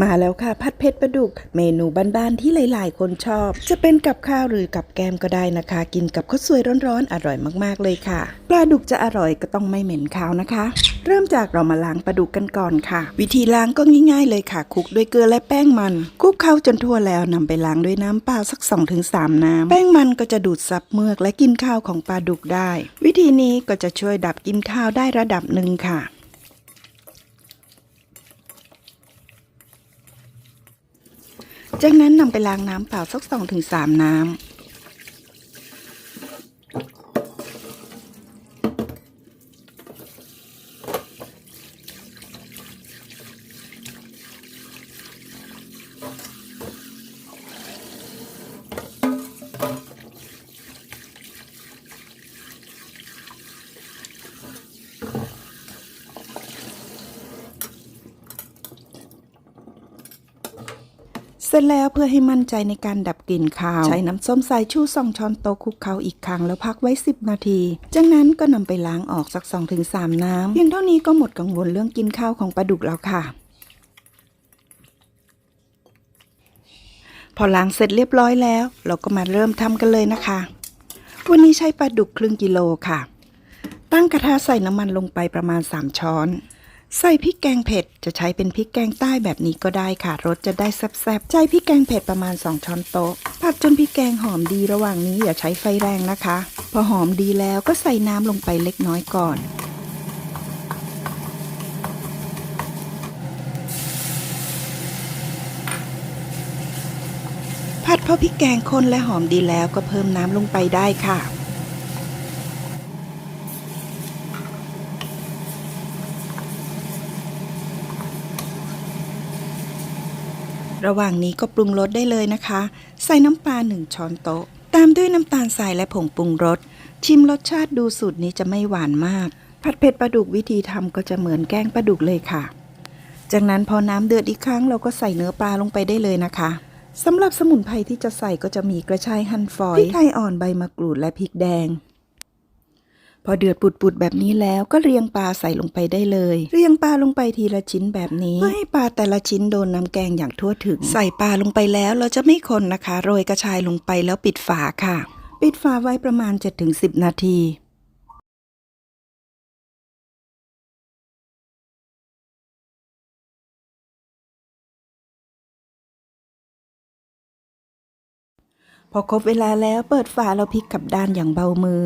มาแล้วค่ะผัดเผ็ดปลาดุก เมนูบ้านๆที่หลาย ๆ คนชอบ จะเป็นกับข้าวหรือกับแกมก็ได้นะคะ กินกับข้าวสวยร้อนๆ อร่อยมากๆเลยค่ะ ปลาดุกจะอร่อยก็ต้องไม่เหม็นคาวนะคะ เริ่มจากเรามาล้างปลาดุกกันก่อนค่ะ วิธีล้างก็ง่าย ๆ เลยค่ะคลุกด้วยเกลือและแป้งมันคลุกเข้าจนทั่วแล้วนำไปล้างด้วยน้ำเปล่าสัก 2-3 น้ำแป้งมันก็จะดูดซับเมือกและกินข้าวของปลาดุกได้ วิธีนี้ก็จะช่วยดับกินข้าวได้ระดับหนึ่งค่ะ จากนั้นนำไปล้างน้ำเปล่าสักสองถึงสามน้ำ เสร็จแล้วเพื่อให้มั่นใจในการดับกลิ่นคาว ใช้น้ำส้มสายชูสองช้อนโต๊ะคลุกเคล้าอีกครั้งแล้วพักไว้ 10 นาที จากนั้นก็นำไปล้างออกสัก 2-3 น้ำเพียงเท่านี้ก็หมดกังวลเรื่องกินข้าวของปลาดุกแล้วค่ะ พอล้างเสร็จเรียบร้อยแล้ว เราก็มาเริ่มทำกันเลยนะคะ วันนี้ใช้ปลาดุกครึ่งกิโลค่ะ ตั้งกระทะใส่น้ำมันลงไปประมาณ 3 ช้อน ใส่พริกแกงเผ็ดจะใช้เป็นพริกแกงใต้แบบนี้ก็ได้ค่ะ รสจะได้แซ่บๆ ใช้พริกแกงเผ็ดประมาณ 2 ช้อนโต๊ะ ผัดจนพริกแกงหอมดีระหว่างนี้อย่าใช้ไฟแรงนะคะ พอหอมดีแล้วก็ใส่น้ำลงไปเล็กน้อยก่อนผัดพอพริกแกงข้นและหอมดีแล้วก็เพิ่มน้ำลงไปได้ค่ะ ระหว่างนี้ก็ปรุงรสได้เลยนะคะ ใส่น้ำปลาหนึ่งช้อนโต๊ะ ตามด้วยน้ำตาลทรายและผงปรุงรส ชิมรสชาติดูสูตรนี้จะไม่หวานมาก ผัดเผ็ดปลาดุกวิธีทำก็จะเหมือนแกงปลาดุกเลยค่ะ จากนั้นพอน้ำเดือดอีกครั้งเราก็ใส่เนื้อปลาลงไปได้เลยนะคะสำหรับสมุนไพรที่จะใส่ก็จะมีกระชายหั่นฝอยพริกไทยอ่อนใบมะกรูดและพริกแดง พอเดือดปุดๆแบบนี้แล้วก็เรียงปลาใส่ลงไปได้เลย เรียงปลาลงไปทีละชิ้นแบบนี้เพื่อให้ปลาแต่ละชิ้นโดนน้ำแกงอย่างทั่วถึง ใส่ปลาลงไปแล้วเราจะไม่คนนะคะ โรยกระชายลงไปแล้วปิดฝาค่ะ ปิดฝาไว้ประมาณ 7-10 นาทีพอครบเวลาแล้วเปิดฝาเราพลิกกลับด้านอย่างเบามือ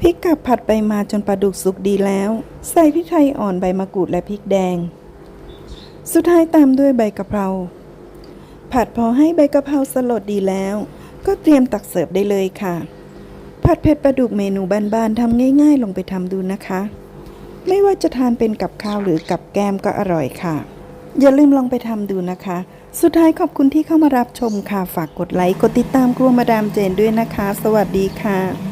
พริกกับผัดไปมาจนปลาดุกสุกดีแล้ว ใส่พริกไทยอ่อนใบมะกรูดและพริกแดง สุดท้ายตามด้วยใบกะเพรา ผัดพอให้ใบกะเพราสลดดีแล้ว ก็เตรียมตักเสิร์ฟได้เลยค่ะ ผัดเผ็ดปลาดุกเมนูบ้านๆทำง่าย ๆ ลงไปทำดูนะคะ ไม่ว่าจะทานเป็นกับข้าวหรือกับแก้มก็อร่อยค่ะ อย่าลืมลองไปทำดูนะคะ สุดท้ายขอบคุณที่เข้ามารับชมค่ะ ฝากกดไลค์ กดติดตามครัวมาดามเจนด้วยนะคะ สวัสดีค่ะ